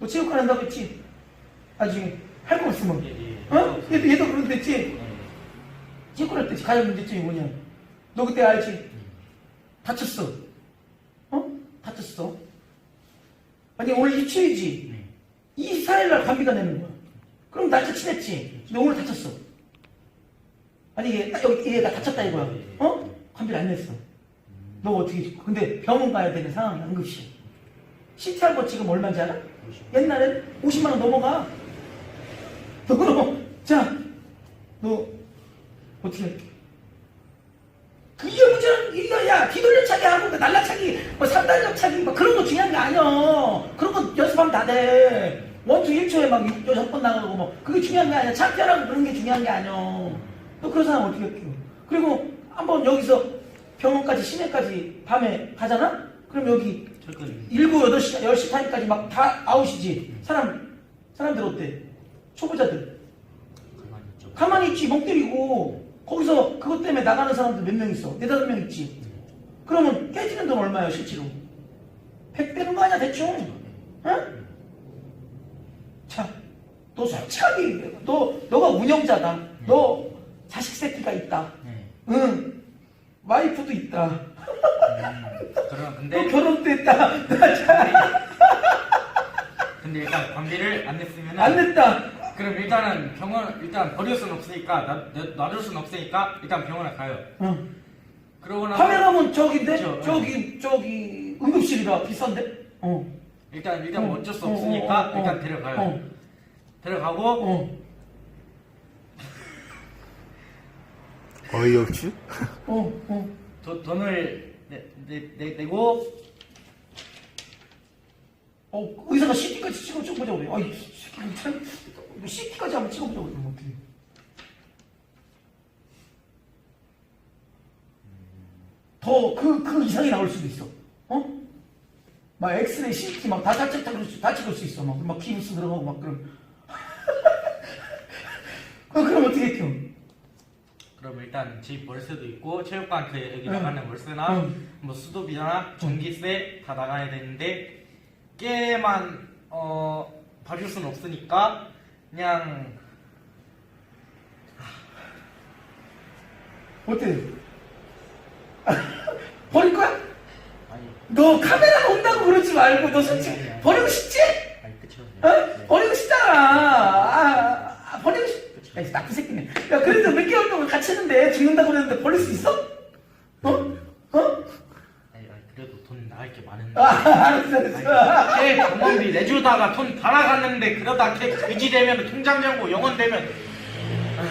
너 체육관 한다고 했지? 나중에 할 거 없으면. 예, 예. 어? 얘도, 얘도 그런데 했지? 예. 체육관 할때 가장 문제점이 뭐냐? 너 그때 알지? 다쳤어. 어? 다쳤어. 아니, 오늘 입추이지? 네. 24일날 감비가 내는 거야. 그럼 날짜 친했지? 근데 오늘 다쳤어. 아니, 얘, 딱 여기, 얘가 다쳤다 이거야. 어? 감비를 안 냈어. 너 어떻게, 해? 근데 병원 가야 되는 상황이 응급실. CT 한거 지금 얼마인지 알아? 옛날엔 50만원 넘어가. 너 자, 너, 어떻게 할게? 그게 문제는, 이거, 야, 뒤돌려차기 하고, 날라차기, 뭐, 삼단력 차기, 뭐, 그런 거 중요한 게 아니야. 그런 거 연습하면 다 돼. 원투 1초에 막 6번 나가고, 뭐, 그게 중요한 게 아니야. 참편하고 그런 게 중요한 게 아니야. 너 그런 사람 어떻게 할게요? 그리고, 한번 여기서 병원까지, 시내까지 밤에 가잖아? 그럼 여기. 7, 8시, 10시 타임까지 막 다 아웃이지. 사람, 사람들 어때? 초보자들. 가만히 있지, 멍 때리고. 거기서 그것 때문에 나가는 사람들 몇 명 있어? 네다섯 명 있지. 그러면 깨지는 돈 얼마야, 실제로? 100 되는 거 아니야, 대충? 응? 자, 너 솔직하게, 너, 너가 운영자다. 너 자식 새끼가 있다. 네. 응. 와이프도 있다. 음, 그럼 너 근데 결혼도 했다. 나 자, 근데 일단 관계를 안 냈으면은 안 됐다. 그럼 일단은 병원 일단 버릴 수는 없으니까 놔, 놔- 놔둘 수는 없으니까 일단 병원에 가요. 응. 그러고 나서 카메라면 저긴데? 그쵸, 저기, 저기, 응급실이라 비싼데? 어. 일단 일단 뭐 어, 어쩔 수 어, 없으니까 어, 어, 일단 어. 데려가요. 어. 데려가고 어. 어이없지? 어. 어. 도- 돈을 내, 내, 내, 내고 어, 의사가 CT까지 찍어줘 보자고 그래. 아이, 새끼, 참. CT까지 한번 찍어보자고 그러면 어떡해. 더, 그, 그 이상이 나올 수도 있어. 어? 막 엑스레이, CT 막 다, 다, 다, 다, 다 찍을 수 있어. 막, 막 기부스 들어가고 막 그럼. 어, 그럼 어떻게 해요? 그럼 일단 집 월세도 있고 체육관 그 여기 응. 나가는 월세나 응. 뭐 수도비나 전기세 다 나가야 되는데 깨만 어 봐줄 수는 없으니까 그냥 어때? 버릴 거야? 아니 너 카메라 온다고 그러지 말고 너 솔직히 아니, 아니. 버리고 싶지? 아니 끝이요. 어? 버리고 싶잖아. 아, 아, 버리고 싶. 야, 이 나쁜 새끼네. 야, 그래도 몇 개월 동안 같이 했는데 죽는다고 그랬는데 버릴 수 있어? 어? 어? 아니, 아니 그래도 돈 나갈 게 많은데. 아, 알았어, 알았어. 걔 병원비 내주다가 돈다 나갔는데 그러다 걔 그지 되면 통장 잔고 영원 되면 아휴,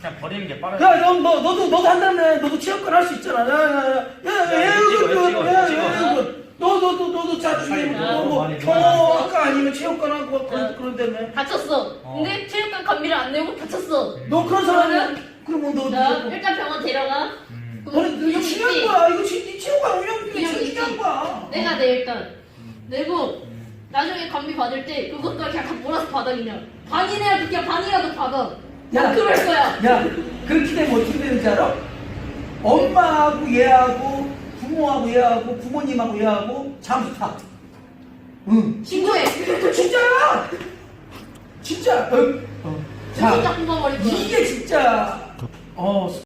그냥 버리는 게 빠르다. 야, 너, 너, 너도, 너도 한다며. 너도 체육관 할수 있잖아. 야, 야, 야, 야, 야, 야, 찍어, 찍어, 야, 찍어. 야, 이거. 너, 너, 너, 너도 자주에 빨리 뭐, 뭐, 많이 경호학과 아니면 체육관 하고 그런, 그런다며. 다쳤어. 어. 근데 안 내고 다쳤어. 너 그런 사람이야? 그러면 너, 자, 너, 일단 병원 데려가. 음. 너는 이거 이거 중요한 있지. 거야. 이거 지, 체육관 운영 중에 제일. 중요한 거야. 내가 내 일단 내고 나중에 감비 받을 때 그것도 그냥 다 몰아서 받아 그냥. 반이라도 그냥 반이라도 받아. 야. 야, 그럴 거야. 야, 그렇게 되면 어떻게 되는지 알아? 엄마하고 얘하고 부모하고 얘하고 부모님하고 얘하고 잠수 타. 응. 신고해. 진짜야. 진짜. 어. 어. 진짜 자. 이게 진짜 어